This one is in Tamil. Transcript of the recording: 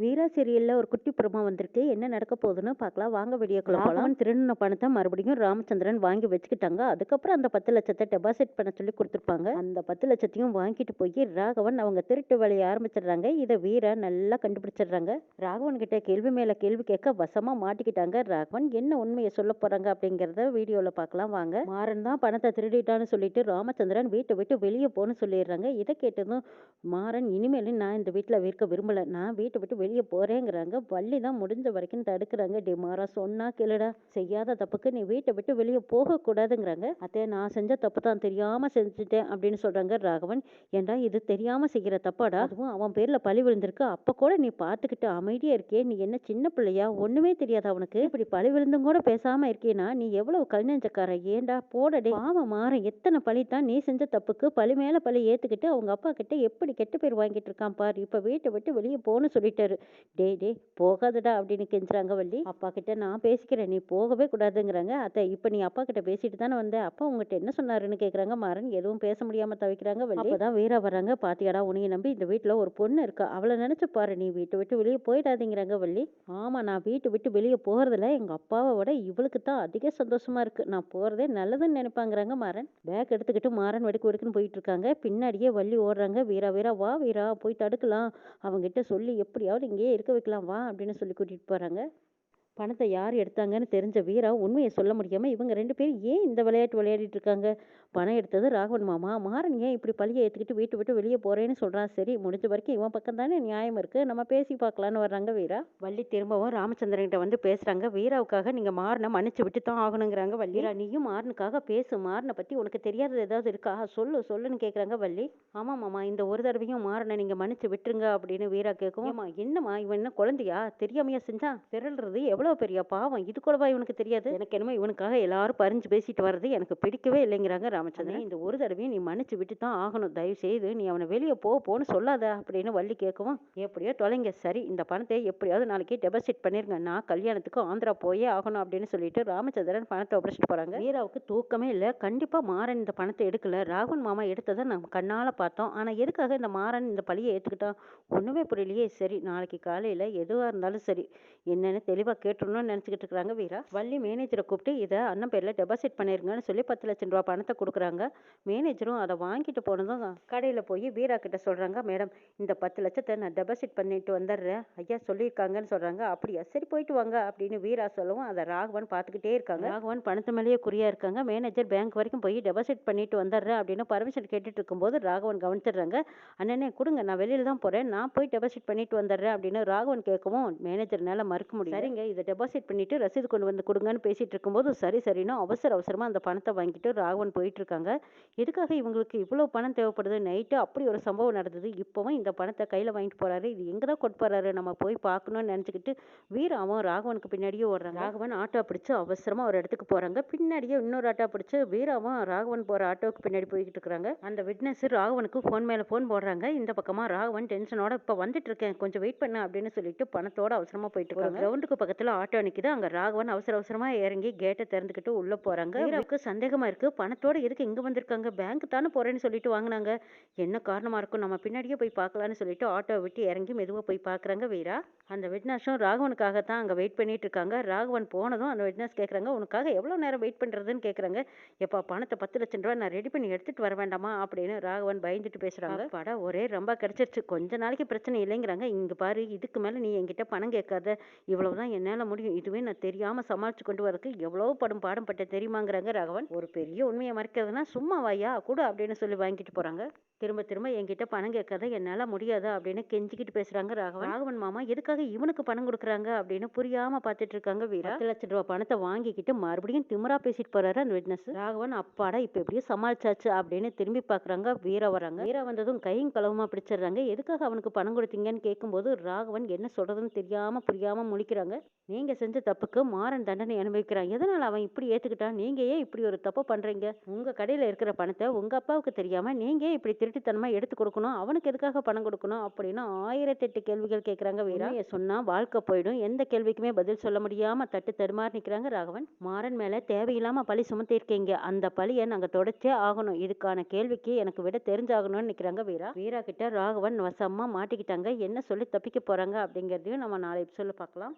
வீரா சீரியலில் ஒரு குட்டி ப்ரோமோ வந்திருக்கு. என்ன நடக்க போகுதுன்னு பார்க்கலாம். வாங்க வீடியோக்குள்ள போலாம். ராகவன் திருடின மறுபடியும் ராமச்சந்திரன் வாங்கி வச்சுக்கிட்டாங்க. அதுக்கப்புறம் அந்த பத்து லட்சத்தை டெபாசிட் பண்ண சொல்லி கொடுத்துருப்பாங்க அந்த 10,00,000த்தையும் வாங்கிட்டு போய் ராகவன் அவங்க திருட்டு வேலையை ஆரம்பிச்சிடுறாங்க. இதை வீரா நல்லா கண்டுபிடிச்சிடுறாங்க. ராகவன் கிட்ட கேள்வி மேல கேள்வி கேட்க வசமா மாட்டிக்கிட்டாங்க. ராகவன் என்ன உண்மையை சொல்லப் போறாங்க அப்படிங்கிறத வீடியோல பார்க்கலாம் வாங்க. மாறன் தான் பணத்தை திருடிட்டான்னு சொல்லிட்டு ராமச்சந்திரன் வீட்டை விட்டு வெளியே போன்னு சொல்லிடுறாங்க. இதை கேட்டதும் மாறன் இனிமேலும் நான் இந்த வீட்டில் இருக்க விரும்பல. நான் வீட்டை விட்டு வெளியே போறேங்கிறாங்க. வள்ளி தான் முடிஞ்ச வரைக்கும் தடுக்கிறாங்க டேய் மாறா சொன்னா கேளுடா. செய்யாத தப்புக்கு நீ வீட்டை விட்டு வெளியே போகக்கூடாதுங்கிறாங்க. அதே நான் செஞ்ச தப்பு தான் தெரியாம செஞ்சுட்டேன் அப்படின்னு சொல்றாங்க ராகவன். ஏன்டா இது தெரியாம செய்கிற தப்பாடா? அதுவும் அவன் பேர்ல பழி விழுந்திருக்கு. அப்ப கூட நீ பார்த்துக்கிட்டு அமைதியா இருக்கே நீ என்ன சின்ன பிள்ளையா? ஒண்ணுமே தெரியாது அவனுக்கு இப்படி பழி விழுந்தும் கூட பேசாம இருக்கேனா நீ எவ்வளவு கல் நெஞ்சக்காரன். ஏன்டா போடா டேய். பாவம் மாற எத்தனை பழி தான் நீ செஞ்ச தப்புக்கு பழி மேல பழி ஏத்துக்கிட்டு அவங்க அப்பா கிட்ட எப்படி கெட்ட பேர் வாங்கிட்டு இருக்கான் பாரு. இப்ப வீட்டை விட்டு வெளியே போன்னு சொல்லிட்டாரு. டேய் டேய் போகாதடா அப்படின்னு கெஞ்சுறாங்க வள்ளி. அப்பா கிட்ட நான் பேசிக்கிறேன். நீ போகவே கூடாதுங்கிறாங்க. அத்தை இப்ப நீ அப்பா கிட்ட பேசிட்டு தானே வந்த. அப்பா உங்ககிட்ட என்ன சொன்னாருன்னு கேக்குறாங்க மாறன். எதுவும் பேச முடியாம தவிக்கிறாங்க வள்ளி. அப்பதான் வீரா வர்றாங்க. பாத்தியாடா உன்னைய நம்பி இந்த வீட்ல ஒரு பொண்ணு இருக்கா. அவள நினைச்சு பாரு. நீ வீட்டை விட்டு வெளிய போயிடாதீங்கிறாங்க வள்ளி. ஆமா நான் வீட்டை விட்டு வெளிய போறதுல எங்க அப்பாவை விட இவளுக்கு தான் அதிக சந்தோஷமா இருக்கு. நான் போறதே நல்லதுன்னு நினைப்பாங்கிறாங்க மாறன். பேக் எடுத்துக்கிட்டு மாறன் வெடுக்கு வெடுக்குன்னு போயிட்டு இருக்காங்க. பின்னாடியே வள்ளி ஓடுறாங்க. வீரா வீரா வா வீரா போய் தடுக்கலாம். அவங்கிட்ட சொல்லி எப்படியாவது இங்கேயே இருக்க வைக்கலாம் வா அப்படின்னு சொல்லி கூட்டிட்டு போறாங்க. பணத்தை யார் எடுத்தாங்கன்னு தெரிஞ்ச வீரா உண்மையை சொல்ல முடியாம இவங்க ரெண்டு பேரும் ஏன் இந்த விளையாட்டு விளையாடிட்டு இருக்காங்க. பணம் எடுத்தது ராகவன் மாமா. மாறன் ஏன் இப்படி பழிய ஏத்துக்கிட்டு வீட்டை விட்டு வெளிய போறேன்னு சொல்றான். சரி முடிஞ்ச வரைக்கும் இவன் பக்கம் தானே நியாயம் இருக்கு. நம்ம பேசி பார்க்கலான்னு வர்றாங்க வீரா. வள்ளி திரும்பவும் ராமச்சந்திரன் கிட்ட வந்து பேசுறாங்க. வீராவுக்காக நீங்க மாறனை மன்னிச்சு விட்டு தான் ஆகணுங்கிறாங்க வள்ளி. வீரா நீயும் மாறனுக்காக பேசு. மாறனை பத்தி உனக்கு தெரியாதது ஏதாவது இருக்கா? சொல்லு சொல்லுன்னு கேக்குறாங்க வள்ளி. ஆமா மாமா இந்த ஒரு தடவையும் மாறனை நீங்க மன்னிச்சு விட்டுருங்க அப்படின்னு வீரா கேட்கவும் ஏம்மா என்னம்மா இவன் என்ன குழந்தையா? தெரியாமையா செஞ்சான்? திருடுறது எவ்வளவு பெரிய பாவம். இது கூடவா இவனுக்கு தெரியாது? எனக்கு என்னமோ இவனுக்காக எல்லாரும் பறிஞ்சு பேசிட்டு வர்றது எனக்கு பிடிக்கவே இல்லைங்கிறாங்க ராமச்சந்திரன். இந்த ஒரு தடவையும் நீ மன்னிச்சு விட்டு தான் ஆகணும். தயவு செய்து நீ அவனை வெளிய போ போன்னு சொல்லாத அப்படின்னு வள்ளி கேட்கவும் எப்படியோ தொலைங்க. சரி இந்த பணத்தை எப்படியாவது நாளைக்கு டெபாசிட் பண்ணிருங்க. நான் கல்யாணத்துக்கு ஆந்திரா போயே ஆகணும் அப்படின்னு சொல்லிட்டு ராமச்சந்திரன் பணத்தை ஒப்படைச்சிட்டு போறாங்க. வீராவுக்கு தூக்கமே இல்ல. கண்டிப்பா மாறன் இந்த பணத்தை எடுக்கல. ராகவன் மாமா எடுத்ததை நம்ம கண்ணால பார்த்தோம். ஆனா எதுக்காக இந்த மாறன் இந்த பழிய ஏத்துக்கிட்டான்? ஒண்ணுமே புரியலையே. சரி நாளைக்கு காலையில எதுவா இருந்தாலும் சரி என்னன்னு தெளிவா கேட்டுறணும்னு நினச்சிக்கிட்டு இருக்கிறாங்க வீரா. வள்ளி மேனேஜரை கூப்பிட்டு இதை அண்ணன் பேரில் டெபாசிட் பண்ணிருங்கன்னு சொல்லி பத்து லட்சம் ரூபா பணத்தை கொடுக்குறாங்க. மேனேஜரும் அதை வாங்கிட்டு போனதும் கடையில் போய் வீரா கிட்ட சொல்கிறாங்க மேடம் இந்த பத்து லட்சத்தை நான் டெபாசிட் பண்ணிட்டு வந்துடுறேன். ஐயா சொல்லியிருக்காங்கன்னு சொல்கிறாங்க அப்படியா சரி போயிட்டு வாங்க அப்படின்னு வீரா சொல்லவும் அதை ராகவன் பார்த்துக்கிட்டே இருக்காங்க. ராகவன் பணத்து மேலேயே குறியா இருக்காங்க. மேனேஜர் பேங்க் வரைக்கும் போய் டெபாசிட் பண்ணிட்டு வந்துடுறேன் அப்படின்னு பர்மிஷன் கேட்டுட்டு இருக்கும்போது ராகவன் கவனிச்சிடுறாங்க. அண்ணனே கொடுங்க நான் வெளியில தான் போகிறேன் நான் போய் டெபாசிட் பண்ணிட்டு வந்துடுறேன் அப்படின்னு ராகவன் கேட்கவும் மேனேஜர்னால மறுக்க முடியும் சரிங்க இதை டெபாசிட் பண்ணிவிட்டு ரசீது கொண்டு வந்து கொடுங்கன்னு பேசிகிட்டு இருக்கும்போது சரி சரின்னு அவசர அவசரமாக அந்த பணத்தை வாங்கிட்டு ராகவன் போயிட்டுருக்காங்க எதுக்காக இவங்களுக்கு இவ்வளோ பணம் தேவைப்படுது? நைட்டு அப்படி ஒரு சம்பவம் நடந்தது. இப்போவும் இந்த பணத்தை கையில் வாங்கிட்டு போகிறாரு இது எங்கே தான் கொண்டு போகிறாரு நம்ம போய் பார்க்கணும்னு நினச்சிக்கிட்டு வீராவும் ராகவனுக்கு பின்னாடியே ஓடுறாங்க. ராகவன் ஆட்டோ பிடிச்சி அவசரமாக ஒரு இடத்துக்கு போகிறாங்க பின்னாடியே இன்னொரு ஆட்டோ பிடிச்சு வீராவும் ராகவன் போகிற ஆட்டோவுக்கு பின்னாடி போய்கிட்டு இருக்காங்க. அந்த விட்னஸ் ராகவனுக்கு ஃபோன் மேலே ஃபோன் போடுறாங்க. இந்த பக்கமாக ராகவன் டென்ஷனோட இப்போ வந்துட்டு இருக்கேன். கொஞ்சம் வெயிட் பண்ண அப்படின்னு சொல்லிட்டு பணத்தோட அவசரமாக போயிட்டு இருக்காங்க. கிரவுண்டுக்கு பக்கத்தில் ஆட்டோ நிக்குது. அங்க ராகவன் அவசர அவசரமா இறங்கி கேட்டை திறந்துக்கிட்டு உள்ள போறாங்க. வீராவுக்கு சந்தேகமா இருக்கு. பணத்தோட எதுக்கு இங்க வந்திருக்காங்க? பேங்க் தானே போறேன்னு சொல்லிட்டு வாங்குனாங்க. என்ன காரணமா இருக்கும்? நம்ம பின்னாடியே போய் பார்க்கலாம்னு சொல்லிட்டு ஆட்டோவை விட்டு இறங்கி மெதுவா போய் பார்க்கறாங்க வீரா. அந்த விட்னஸும் ராகவனுக்காக தான் அங்க வெயிட் பண்ணிட்டு இருக்காங்க. ராகவன் போனதும் அந்த விட்னஸ் கேக்குறாங்க உனக்காக எவ்வளவு நேரம் வெயிட் பண்றதுன்னு கேக்குறாங்க. எப்பா பணத்தை பத்து லட்சம் ரூபாய் நான் ரெடி பண்ணி எடுத்துட்டு வர வேண்டாமா அப்படின்னு ராகவன் பயந்துட்டு பேசுறாங்க. அப்பாடா ஒரே ரொம்ப கிடைச்சிருச்சு. கொஞ்ச நாளைக்கு பிரச்சனை இல்லைங்கிறாங்க. இங்க பாரு இதுக்கு மேல நீ என்கிட்ட பணம் கேட்காத. இவ்வளவுதான் என்னால முடியும். இதுவே நான் தெரியாம சமாளிச்சு கொண்டு வரதுக்கு எவ்வளவு படும் பாடம் பட்டேன் தெரியுமாங்கிறாங்க ராகவன். ஒரு பெரிய உண்மையை மறைக்கிறதுனா சும்மா வாயா கொடு அப்படின்னு சொல்லி வாங்கிட்டு போறாங்க. திரும்ப திரும்ப என்கிட்ட பணம் கேட்காத என்னால முடியாது அப்படின்னு கெஞ்சிக்கிட்டு பேசுறாங்க ராகவன். ராகவன் மாமா எதுக்காக இவனுக்கு பணம் கொடுக்குறாங்க அப்படின்னு புரியாம பார்த்துட்டு இருக்காங்க வீரா. பத்து லட்சம் ரூபாய் பணத்தை வாங்கிக்கிட்டு மறுபடியும் திமிரா பேசிட்டு போறாரு அந்த விட்னஸ். ராகவன் அப்பாடா இப்ப எப்படியோ சமாளிச்சாச்சு அப்படின்னு திரும்பி பாக்குறாங்க. வீரா வராங்க. வீரா வந்ததும் கையும் களவுமா பிடிச்சிடுறாங்க. எதுக்காக அவனுக்கு பணம் கொடுத்தீங்கன்னு கேட்கும்போது ராகவன் என்ன சொல்றதுன்னு தெரியாம புரியாம முழிக்கிறாங்க. நீங்க செஞ்ச தப்புக்கு மாறன் தண்டனை அனுபவிக்கிறான். எதனால அவன் இப்படி ஏத்துக்கிட்டான்? நீங்க ஏன் இப்படி ஒரு தப்பு பண்றீங்க? உங்க கடையில இருக்கிற பணத்தை உங்க அப்பாவுக்கு தெரியாம நீங்க ஏன் இப்படி திருட்டுத்தனமா எடுத்து கொடுக்கணும்? அவனுக்கு எதுக்காக பணம் கொடுக்கணும்? அப்படின்னு ஆயிரத்தெட்டு கேள்விகள் கேக்குறாங்க வீரா. உண்மையை சொன்னா வாழ்க்கை போயிடும். எந்த கேள்விக்குமே பதில் சொல்ல முடியாம தட்டு தடுமாறி நிக்கிறாங்க ராகவன். மாறன் மேல தேவையில்லாம பழி சுமத்திருக்கீங்க அந்த பழியை நாங்க தொடச்சே ஆகணும். இதுக்கான கேள்விக்கு எனக்கு விட தெரிஞ்சாகணும்னு நிக்கிறாங்க வீரா. வீரா கிட்ட ராகவன் வசமா மாட்டிக்கிட்டாங்க. என்ன சொல்லி தப்பிக்க போறாங்க அப்படிங்கறதையும் நம்ம நாளை சொல்ல பார்க்கலாம்.